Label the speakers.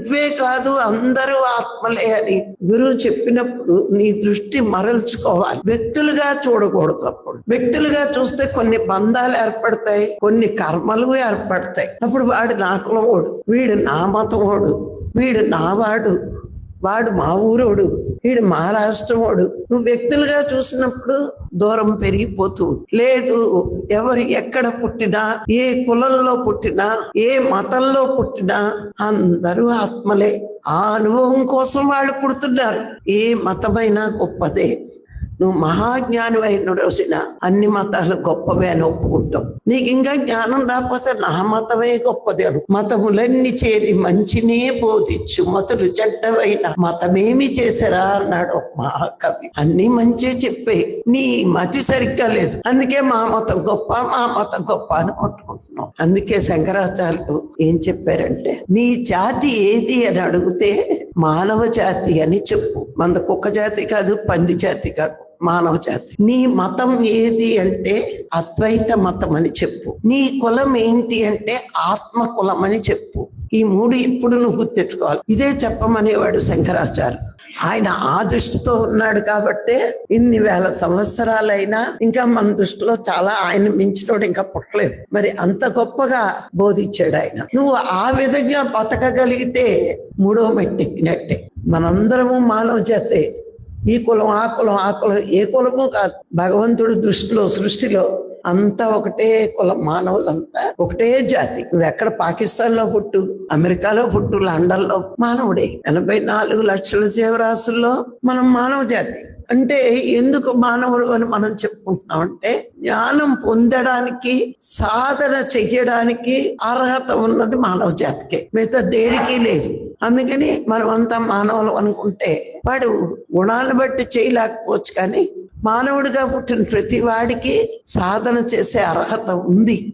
Speaker 1: నువ్వే కాదు అందరూ ఆత్మలే అని గురువు చెప్పినప్పుడు నీ దృష్టి మరల్చుకోవాలి. వ్యక్తులుగా చూడకూడదు అప్పుడు. వ్యక్తులుగా చూస్తే కొన్ని బంధాలు ఏర్పడతాయి కొన్ని కర్మలు ఏర్పడతాయి. అప్పుడు వాడు నా కులవాడు వీడు నా మతవాడు వీడు నావాడు. వాడు మా ఊరోడు వీడు మహారాష్ట్రమోడు నువ్వు వ్యక్తులుగా చూసినప్పుడు దూరం పెరిగిపోతూ లేదు ఎవరు ఎక్కడ పుట్టినా ఏ కులంలో పుట్టినా ఏ మతంలో పుట్టినా అందరూ ఆత్మలే. ఆ అనుభవం కోసం వాళ్ళు పుడుతున్నారు. ఏ మతమైనా గొప్పదే. నువ్వు మహాజ్ఞాని అయిన రోజున అన్ని మతాలు గొప్పవే అని ఒప్పుకుంటావు. నీకు ఇంకా జ్ఞానం రాకపోతే నా మతమే గొప్పది అను. మతములన్నీ చేరి మంచినే బోధించు. మతులు చెడ్డవైన మతమేమి చేశారా అన్నాడు మహాకవి. అన్ని మంచి చెప్పే. నీ మతి సరిగ్గా లేదు. అందుకే మా మతం గొప్ప మా మతం గొప్ప అని కొట్టుకుంటున్నాం అందుకే శంకరాచార్యులు ఏం చెప్పారంటే నీ జాతి ఏది అని అడిగితే మానవ జాతి అని చెప్పు. మన కుక్క జాతి కాదు పంది జాతి కాదు మానవ జాతి. నీ మతం ఏది అంటే అద్వైత మతం అని చెప్పు. నీ కులం ఏంటి అంటే ఆత్మ కులం అని చెప్పు. ఈ మూడు ఇప్పుడు నువ్వు గుర్తెట్టుకోవాలి ఇదే చెప్పమనేవాడు శంకరాచార్య ఆయన ఆ దృష్టితో ఉన్నాడు కాబట్టే ఇన్ని వేల సంవత్సరాలైనా ఇంకా మన దృష్టిలో చాలా ఆయన మించినోడు ఇంకా పుట్టలేదు. మరి అంత గొప్పగా బోధించాడు ఆయన. నువ్వు ఆ విధంగా బతకగలిగితే మూడో మెట్టెక్కినట్టే మనందరము మానవ జాతే. ఈ కులం ఆ కులం ఆ కులం ఏ కులము కాదు. భగవంతుడి దృష్టిలో సృష్టిలో అంతా ఒకటే కులం మానవులంతా ఒకటే జాతి. నువ్వు ఎక్కడ పాకిస్తాన్లో పుట్టు అమెరికాలో పుట్టు లండన్లో మానవుడే. ఎనభై నాలుగు లక్షల జీవరాశుల్లో మనం మానవ జాతి. అంటే ఎందుకు మానవుడు అని మనం చెప్పుకుంటున్నాం అంటే జ్ఞానం పొందడానికి సాధన చెయ్యడానికి అర్హత ఉన్నది మానవ జాతికే. మిగతా దేనికి లేదు. అందుకని మనం అంతా మానవులు అనుకుంటే వాడు గుణాలను బట్టి చేయలేకపోవచ్చు కానీ మానవుడిగా పుట్టిన ప్రతి వాడికి సాధన చేసే అర్హత ఉంది.